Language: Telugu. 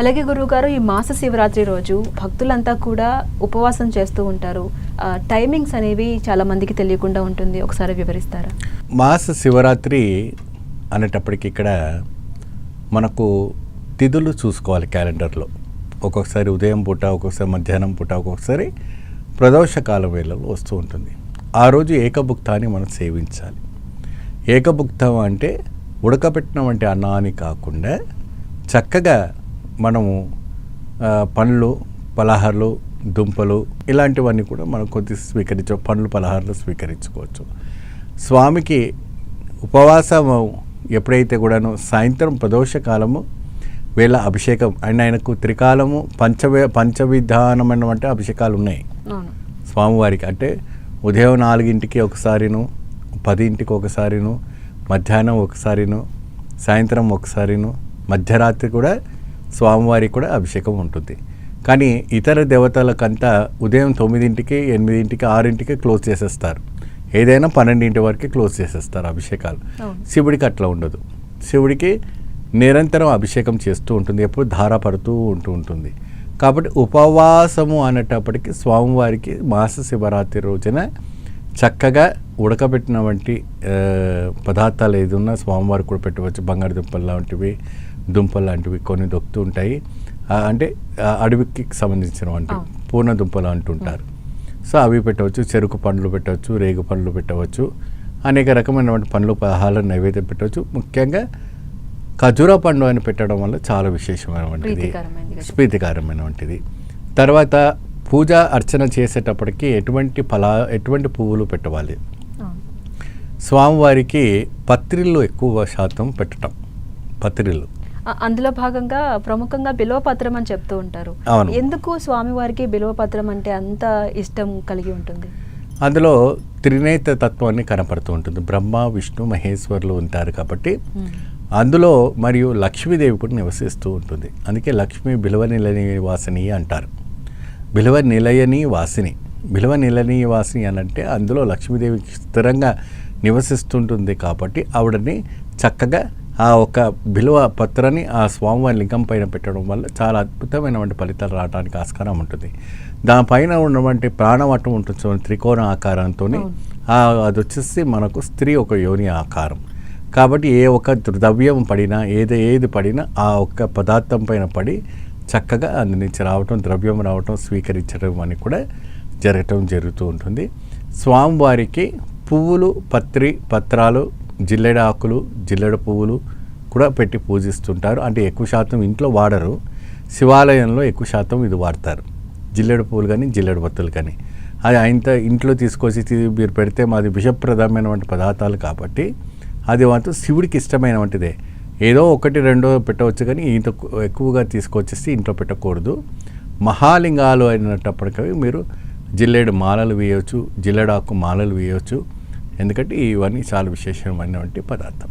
అలాగే గురువు గారు ఈ మాస శివరాత్రి రోజు భక్తులంతా కూడా ఉపవాసం చేస్తూ ఉంటారు. టైమింగ్స్ అనేవి చాలా మందికి తెలియకుండా ఉంటుంది. ఒకసారి వివరిస్తారా? మాస శివరాత్రి అనేటప్పటికి ఇక్కడ మనకు తిథులు చూసుకోవాలి క్యాలెండర్లో. ఒక్కొక్కసారి ఉదయం పూట ఒక్కొక్కసారి మధ్యాహ్నం పూట ఒక్కొక్కసారి ప్రదోషకాల వేళలో వస్తూ ఉంటుంది. ఆ రోజు ఏకభుక్తాన్ని మనం సేవించాలి. ఏకభుక్తం అంటే ఉడకబెట్టిన వంటి అన్నాన్ని కాకుండా చక్కగా మనము పండ్లు పలహారాలు దుంపలు ఇలాంటివన్నీ కూడా మనం కొద్ది స్వీకరించ పండ్లు పలహారాలు స్వీకరించుకోవచ్చు. స్వామికి ఉపవాసం ఎప్పుడైతే కూడాను సాయంత్రం ప్రదోష కాలము వేళ అభిషేకం అండ్ ఆయనకు త్రికాలము పంచవే పంచవిధానమైనటువంటి అభిషేకాలు ఉన్నాయి స్వామివారికి అంటే ఉదయం నాలుగింటికి ఒకసారిను పదింటికి ఒకసారిను మధ్యాహ్నం ఒకసారిను సాయంత్రం ఒకసారిను మధ్యరాత్రి కూడా స్వామివారికి కూడా అభిషేకం ఉంటుంది. కానీ ఇతర దేవతలకంతా ఉదయం తొమ్మిదింటికి ఎనిమిదింటికి ఆరింటికి క్లోజ్ చేసేస్తారు. ఏదైనా పన్నెండింటి వరకు క్లోజ్ చేసేస్తారు అభిషేకాలు. శివుడికి అట్లా ఉండదు. శివుడికి నిరంతరం అభిషేకం చేస్తూ ఉంటుంది. ఎప్పుడు ధార పడుతూ ఉంటూ ఉంటుంది. కాబట్టి ఉపవాసము అనేటప్పటికి స్వామివారికి మాస శివరాత్రి రోజున చక్కగా ఉడకబెట్టిన వంటి పదార్థాలు ఏది ఉన్నా స్వామివారికి కూడా పెట్టవచ్చు. బంగారు దుంపలు లాంటివి దుంపలు లాంటివి కొన్ని దొక్కుతూ ఉంటాయి. అంటే అడవికి సంబంధించిన వంటి. పూర్ణ దుంపలు అంటుంటారు సో అవి పెట్టవచ్చు. చెరుకు పండ్లు పెట్టవచ్చు రేగు పండ్లు పెట్టవచ్చు. అనేక రకమైనటువంటి పండ్లు పదహారు నైవేద్యం పెట్టవచ్చు. ముఖ్యంగా ఖజూర పండు అని పెట్టడం వల్ల చాలా విశేషమైనటువంటిది. ప్రీతికరమైనటువంటిది తర్వాత పూజ అర్చన చేసేటప్పటికి ఎటువంటి ఫలా ఎటువంటి పువ్వులు పెట్టవాలి? స్వామివారికి పత్రిళ్ళు ఎక్కువ శాతం పెట్టడం పత్రిళ్ళు. అందులో భాగంగా ప్రముఖంగా బిల్వపత్రం అని చెప్తూ ఉంటారు. ఎందుకు స్వామివారికి బిల్వపత్రం అంటే అంత ఇష్టం కలిగి ఉంటుంది? అందులో త్రినేత తత్వాన్ని కనపడుతూ ఉంటుంది. బ్రహ్మ విష్ణు మహేశ్వరులు ఉంటారు కాబట్టి అందులో మరియు లక్ష్మీదేవి కూడా నివసిస్తూ ఉంటుంది. అందుకే లక్ష్మి బిలువ నిలయని వాసిని అంటారు. బిలువ నిలయని వాసిని. బిలువ నిలయని వాసిని అని అంటే అందులో లక్ష్మీదేవి స్థిరంగా నివసిస్తుంటుంది కాబట్టి ఆవిడని చక్కగా ఆ ఒక బిలువ పత్రాన్ని ఆ స్వామివారి లింగం పైన పెట్టడం వల్ల చాలా అద్భుతమైనటువంటి ఫలితాలు రావడానికి ఆస్కారం ఉంటుంది. దానిపైన ఉన్నటువంటి ప్రాణవటం ఉంటుంది చూడండి త్రికోణ ఆకారంతో అది వచ్చేసి మనకు స్త్రీ ఒక యోని ఆకారం. కాబట్టి ఏ ఒక్క ద్రవ్యం పడినా ఏది ఏది పడినా ఆ ఒక్క పదార్థం పైన పడి చక్కగా అందు నుంచి రావటం ద్రవ్యం రావటం స్వీకరించడం అని కూడా జరగటం జరుగుతూ ఉంటుంది. స్వామివారికి పువ్వులు పత్రి పత్రాలు జిల్లెడ ఆకులు జిల్లెడ పువ్వులు కూడా పెట్టి పూజిస్తుంటారు. అంటే ఎక్కువ శాతం ఇంట్లో వాడరు. శివాలయంలో ఎక్కువ శాతం ఇది వాడతారు. జిల్లెడ పువ్వులు కానీ జిల్లెడ బత్తులు కానీ. అది ఆయన ఇంట్లో తీసుకొచ్చి మీరు పెడితే మాది విషప్రదమైనటువంటి పదార్థాలు కాబట్టి అది మాత్రం శివుడికి ఇష్టమైనటువంటిదే. ఏదో ఒకటి రెండో పెట్టవచ్చు కానీ ఇంత ఎక్కువగా తీసుకొచ్చేసి ఇంట్లో పెట్టకూడదు. మహాలింగాలు అయినప్పటికీ మీరు జిల్లెడు మాలలు వేయవచ్చు జిల్లెడాకు మాలలు వేయవచ్చు. ఎందుకంటే ఇవన్నీ చాలా విశేషమైనటువంటి పదార్థం.